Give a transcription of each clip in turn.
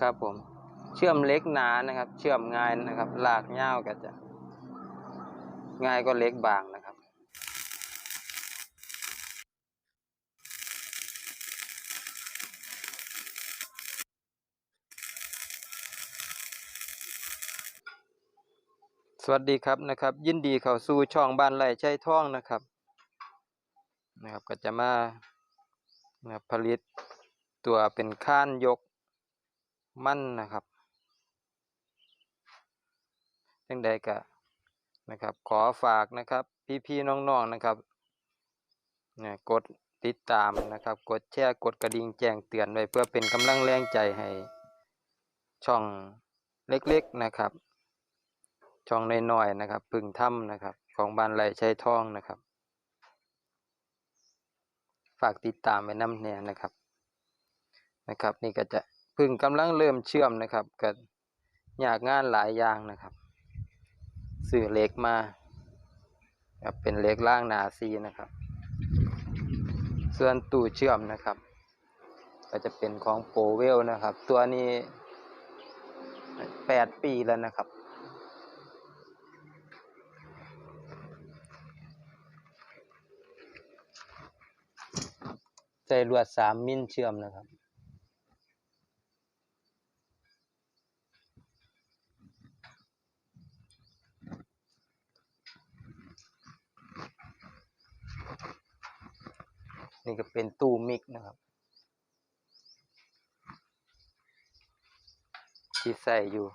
ครับผม เชื่อมเล็กหนานะครับ เชื่อมง่ายนะครับลากยาก็จะง่ายก็เล็กบางนะครับสวัสดีครับนะครับ ยินดีเข้าสู่ช่องบ้านไร่ใช้ท่องนะครับนะครับ ก็จะมานะครับผลิตตัวเป็นข้านยก มั่นนะครับจังใดก็นะครับ ขอฝากนะครับ พี่ๆน้องๆนะครับเนี่ยกดติดตามนะครับ กดแชร์กดกระดิ่งแจ้งเตือนไว้เพื่อเป็นกำลังแรงใจให้ช่องเล็กๆนะครับ ช่องน้อยๆนะครับพึ่งถ้ำนะครับ ของบ้านไร่ใช้ท่องนะครับ ฝากติดตามไว้น้ำแน่นะครับนะครับ นี่ก็จะ พึ่งกำลังเริ่มเชื่อมนะครับกับอยากงานหลายอย่างนะครับสื่อเหล็กมาครับเป็นเหล็กล่างหนาซีนะครับ ส่วนตู้เชื่อมนะครับ ก็จะเป็นของโปรเวลนะครับ ตัวนี้แปดปีแล้วนะครับใส่ลวดสามมิลเชื่อมนะครับ นี่ก็เป็นตู้มิกนะครับ ที่ใส่อยู่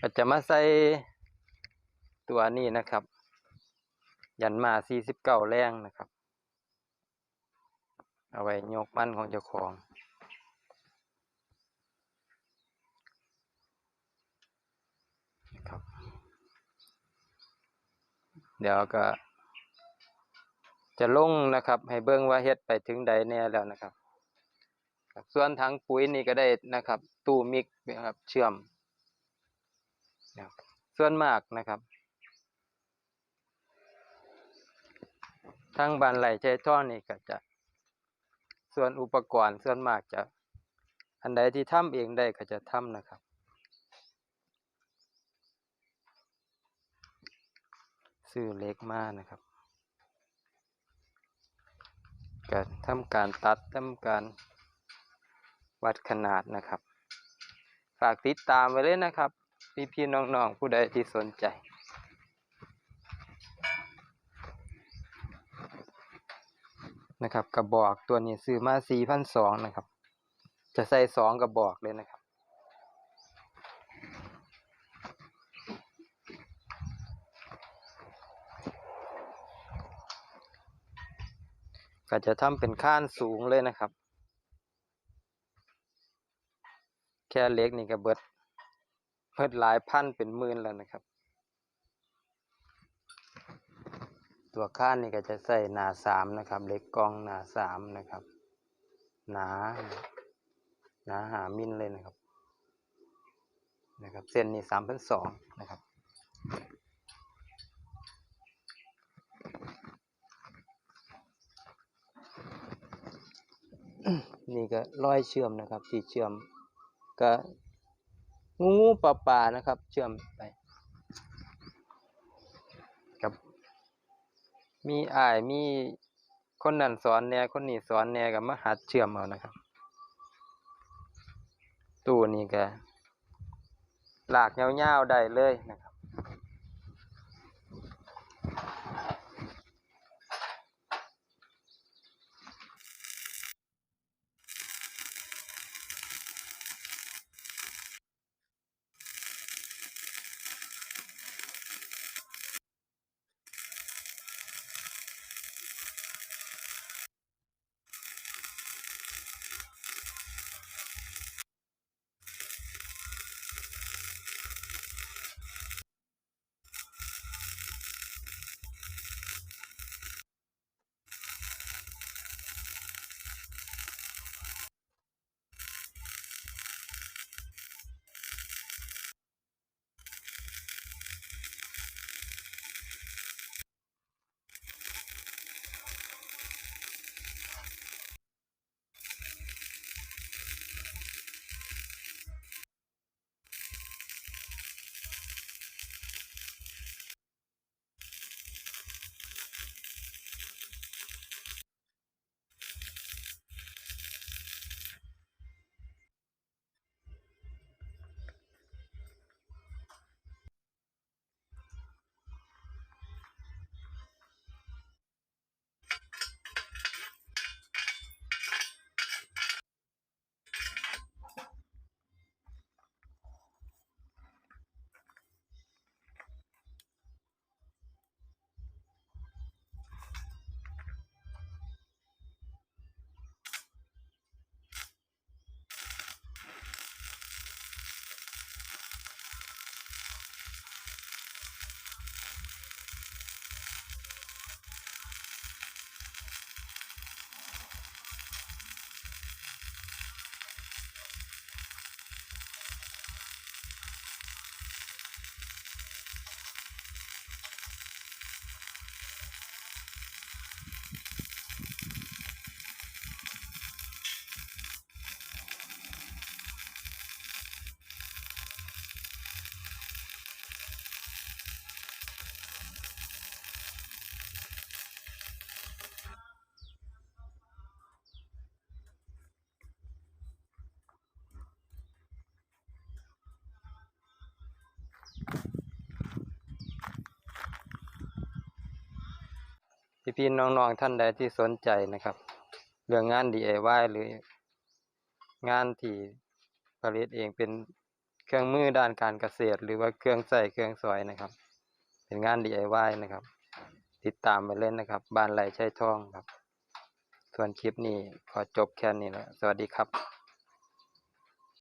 ก็จะมาใส่ตัวนี้นะครับ ยันมาสี่สิบเก้าแรงนะครับ เอาไว้ยกมันของเจ้าของครับ เดี๋ยวก็ จะลงนะครับ ให้เบิ่งว่าเฮ็ดไปถึงใดแน่แล้วนะครับ ส่วนถังปุ๋ยนี่ก็ได้นะครับ ตู้มิกนะครับเชื่อมส่วนมากนะครับทางบานไหลใจท่อนี่ก็จะ ส่วนอุปกรณ์ส่วนมากจะ อันใดที่ทำเองได้ก็จะทำนะครับ ซื้อเล็กมากนะครับ ก็ทำการตัดทำการวัดขนาดนะครับ ฝากติดตามไว้เลยนะครับ พี่ๆน้องๆ ผู้ใดที่สนใจนะครับกระบอกตัวนี้ซื้อมาสี่พันสองนะครับ จะใส่สองกระบอกเลยนะครับ ก็จะทำเป็นข้านสูงเลยนะครับ แค่เล็กนี่ก็เบิดเบิดหลายพันเป็นหมื่นแล้วนะครับ ตัวข้านนี่ก็จะใส่หนาสามนะครับ เล็กกองหนาสามนะครับ หนาหนาหามิลเลยนะครับ นะครับ เส้นนี่สามพันสองนะครับ นี่ก็ร้อยเชื่อมนะครับ ที่เชื่อมก็งูงูปลาปลานะครับ เชื่อมไปครับ มีอ้ายมีคนนั่นสอนแหน่คนนี้สอนแหน่ก็มาหัดเชื่อมเอานะครับ ตู้นี้ก็ลากยาวๆได้เลยนะครับ พี่ๆน้องๆท่านใดที่สนใจนะครับ เรื่องงาน DIY หรืองานที่ผลิตเองเป็นเครื่องมือด้านการเกษตร หรือว่าเครื่องใช้เครื่องสอยนะครับ เป็นงาน DIY นะครับ ติดตามไปเลยนนะครับ บ้านไร่ชัยทองครับ ส่วนคลิปนี้ขอจบแค่นี้แล้วสวัสดีครับ